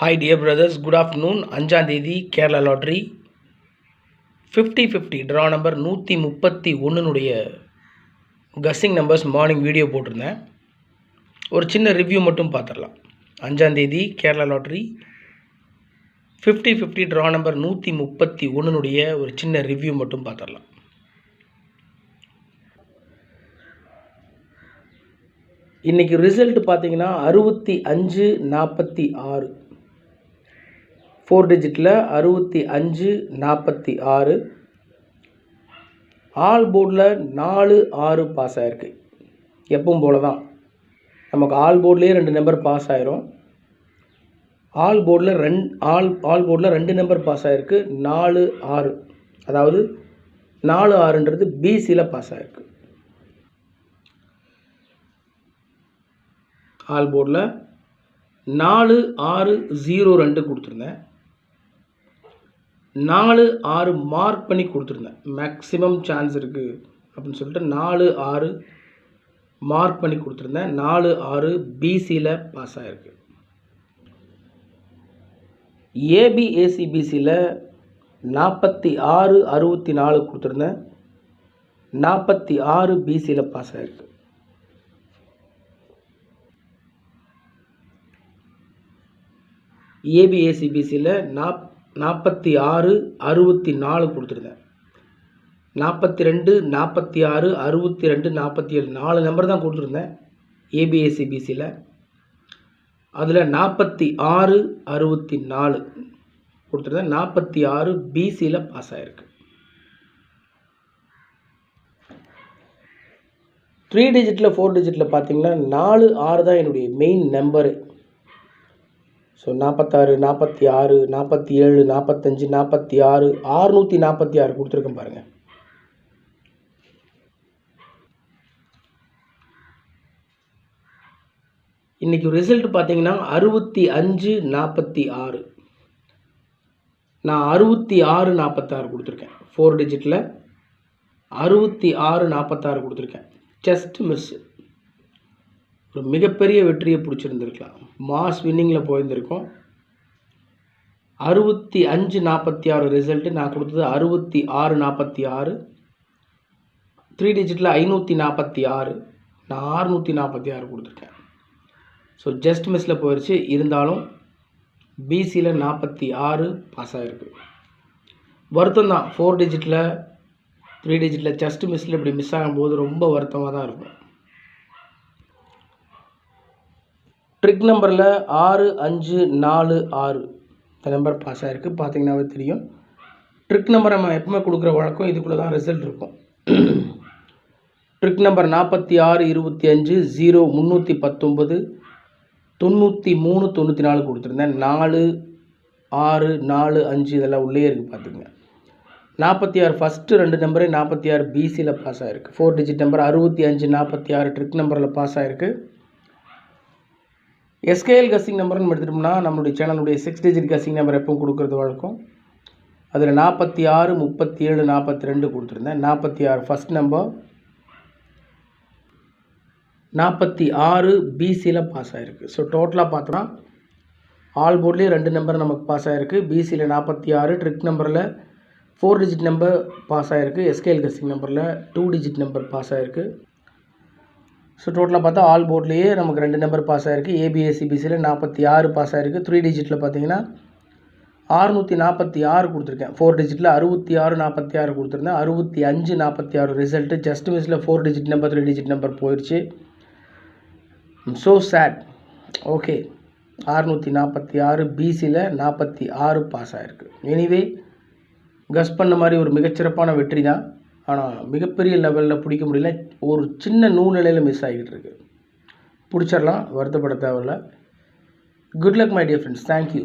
Hi dear brothers good afternoon அஞ்சாந்தேதி Kerala lottery. Fifty fifty draw number நூற்றி முப்பத்தி ஒன்றுனுடைய கஸ்ஸிங் நம்பர்ஸ் மார்னிங் வீடியோ போட்டிருந்தேன். ஒரு சின்ன ரிவ்யூ மட்டும் பார்த்துடலாம் அஞ்சாந்தேதி Kerala lottery. Fifty fifty draw number நூற்றி முப்பத்தி ஒன்றுனுடைய ஒரு சின்ன ரிவ்யூ மட்டும் பார்த்துடலாம் இன்றைக்கி ரிசல்ட் பார்த்தீங்கன்னா அறுபத்தி அஞ்சு நாற்பத்தி ஆறு. ஃபோர் டிஜிட்டில் அறுபத்தி அஞ்சு நாற்பத்தி ஆறு. ஆல் போர்டில் நாலு ஆறு பாஸ் ஆகிருக்கு எப்பவும் போல தான் நமக்கு ஆல் போர்ட்லேயே ரெண்டு நம்பர் பாஸ் ஆயிரும். ஆல் போர்டில் ரெண் ஆல் ஆல் போர்டில் ரெண்டு நம்பர் பாஸ் ஆகிருக்கு நாலு ஆறு. அதாவது நாலு ஆறுன்றது பிசியில் பாஸ் ஆகிருக்கு ஆல் போர்டில் நாலு ஆறு ஜீரோ ரெண்டு கொடுத்துருந்தேன். நாலு ஆறு மார்க் பண்ணி கொடுத்துருந்தேன். மேக்ஸிமம் சான்ஸ் இருக்குது அப்படின்னு சொல்லிட்டு நாலு ஆறு மார்க் பண்ணி கொடுத்துருந்தேன். நாலு ஆறு பிசியில் பாஸ் ஆகிருக்கு ஏபிஏசிபிசியில் நாற்பத்தி ஆறு அறுபத்தி நாலு கொடுத்துருந்தேன். நாற்பத்தி ஆறு பிசியில் பாஸ் ஆகிருக்கு ஏபிஏசிபிசியில் நாப் நாற்பத்தி ஆறு அறுபத்தி நாலு கொடுத்துருந்தேன் நாற்பத்தி ரெண்டு நாற்பத்தி ஆறு அறுபத்தி ரெண்டு நாற்பத்தி ஏழு நாலு நம்பர் தான் கொடுத்துருந்தேன். ஏபிஎஸ்சிபிசியில் அதில் நாற்பத்தி ஆறு அறுபத்தி நாலு கொடுத்துருந்தேன். நாற்பத்தி ஆறு பிசியில் பாஸ் ஆகிருக்கு த்ரீ டிஜிட்டில் ஃபோர் டிஜிட்டில் பார்த்தீங்கன்னா நாலு ஆறு தான் என்னுடைய மெயின் நம்பரு ஸோ நாற்பத்தாறு நாற்பத்தி ஆறு நாற்பத்தி ஏழு நாற்பத்தஞ்சு நாற்பத்தி ஆறு ஆறுநூற்றி நாற்பத்தி ஆறு கொடுத்துருக்கேன் பாருங்கள் இன்றைக்கி ரிசல்ட் பார்த்தீங்கன்னா அறுபத்தி அஞ்சு நாற்பத்தி ஆறு நான் அறுபத்தி ஆறு நாற்பத்தாறு கொடுத்துருக்கேன். ஃபோர் டிஜிட்டில் அறுபத்தி ஆறு நாற்பத்தாறு கொடுத்துருக்கேன். ஜஸ்ட் மிஸ்ஸு ஒரு மிகப்பெரிய வெற்றியை பிடிச்சிருந்துருக்கலாம். மாஸ் வின்னிங்கில் போயிருந்திருக்கோம். அறுபத்தி அஞ்சு நாற்பத்தி ஆறு ரிசல்ட்டு நான் கொடுத்தது அறுபத்தி ஆறு நாற்பத்தி ஆறு. த்ரீ டிஜிட்டில் ஐநூற்றி நாற்பத்தி ஆறு. நான் ஆறுநூற்றி நாற்பத்தி ஆறு கொடுத்துருக்கேன் ஸோ ஜஸ்ட் மிஸ்ஸில் போயிடுச்சு இருந்தாலும் பிசியில் நாற்பத்தி ஆறு பாஸ் ஆகிருக்கு வருத்தம் தான். ஃபோர் டிஜிட்டில் த்ரீ டிஜிட்டில் ஜஸ்ட் மிஸ்ஸில் இப்படி மிஸ் ஆகும்போது ரொம்ப வருத்தமாக தான் இருக்கும். ட்ரிக் நம்பரில் ஆறு அஞ்சு நாலு ஆறு. இந்த நம்பர் பாஸ் ஆகிருக்கு பார்த்தீங்கன்னாவே தெரியும். ட்ரிக் நம்பர் நம்ம எப்பவுமே கொடுக்குற வழக்கம் இதுக்குள்ளே தான் ரிசல்ட் இருக்கும். ட்ரிக் நம்பர் நாற்பத்தி ஆறு இருபத்தி அஞ்சு ஜீரோ முந்நூற்றி பத்தொம்பது தொண்ணூற்றி மூணு தொண்ணூற்றி நாலு கொடுத்துருந்தேன். நாலு ஆறு நாலு அஞ்சு இதெல்லாம் உள்ளே இருக்குது பார்த்துங்க நாற்பத்தி ஆறு ஃபஸ்ட்டு ரெண்டு நம்பரே நாற்பத்தி ஆறு பிசியில் பாஸ் ஆகிருக்கு ஃபோர் டிஜிட் நம்பர் அறுபத்தி அஞ்சு நாற்பத்தி ஆறு ட்ரிக் நம்பரில் பாஸ் ஆகிருக்கு எஸ்கேஎல் கசிங் நம்பர்னு எடுத்துட்டோம்னா நம்மளுடைய சேனலுடைய சிக்ஸ் டிஜிட் கசிங் நம்பர் எப்பவும் கொடுக்குறது வழக்கம். அதில் நாற்பத்தி ஆறு முப்பத்தி ஏழு நாற்பத்தி ரெண்டு கொடுத்துருந்தேன். நாற்பத்தி ஆறு ஃபஸ்ட் நம்பர் நாற்பத்தி ஆறு பிசியில் பாஸ் ஆகிருக்கு ஸோ டோட்டலாக பார்த்தோன்னா ஆல் போர்ட்லேயே ரெண்டு நம்பர் நமக்கு பாஸ் ஆகிருக்கு பிசியில் நாற்பத்தி ஆறு ட்ரிக் நம்பரில் ஃபோர் டிஜிட் நம்பர் பாஸ் ஆகிருக்கு எஸ்கேஎல் கசிங் நம்பரில் டூ டிஜிட் நம்பர் பாஸ் ஆகிருக்கு ஸோ டோட்டலாக பார்த்தா ஆல் போர்ட்லேயே நமக்கு ரெண்டு நம்பர் பாஸ் ஆகிருக்கு ஏபிஎஸ்சிபிசியில் நாற்பத்தி ஆறு பாஸ் ஆகிருக்கு த்ரீ டிஜிட்டில் பார்த்தீங்கன்னா ஆறுநூற்றி நாற்பத்தி ஆறு கொடுத்துருக்கேன். ஃபோர் டிஜிட்டில் அறுபத்தி ஆறு நாற்பத்தி ஆறு கொடுத்துருந்தேன். அறுபத்தி அஞ்சு நாற்பத்தி ஆறு result just மிஸ்ஸில் four digit number three digit number போயிடுச்சு ஸோ சேட் ஓகே அறுநூற்றி நாற்பத்தி ஆறு பிசியில் நாற்பத்தி ஆறு பாஸ் ஆகிருக்கு எனிவே கஸ் பண்ண மாதிரி ஒரு மிகச்சிறப்பான வெற்றி தான் ஆனால் மிகப்பெரிய லெவலில் பிடிக்க முடியல. ஒரு சின்ன நூல்நிலையில் மிஸ் ஆகிட்டு இருக்கு. பிடிச்சிடலாம் வருத்தப்பட தேவையில்ல. Good luck my dear friends thank you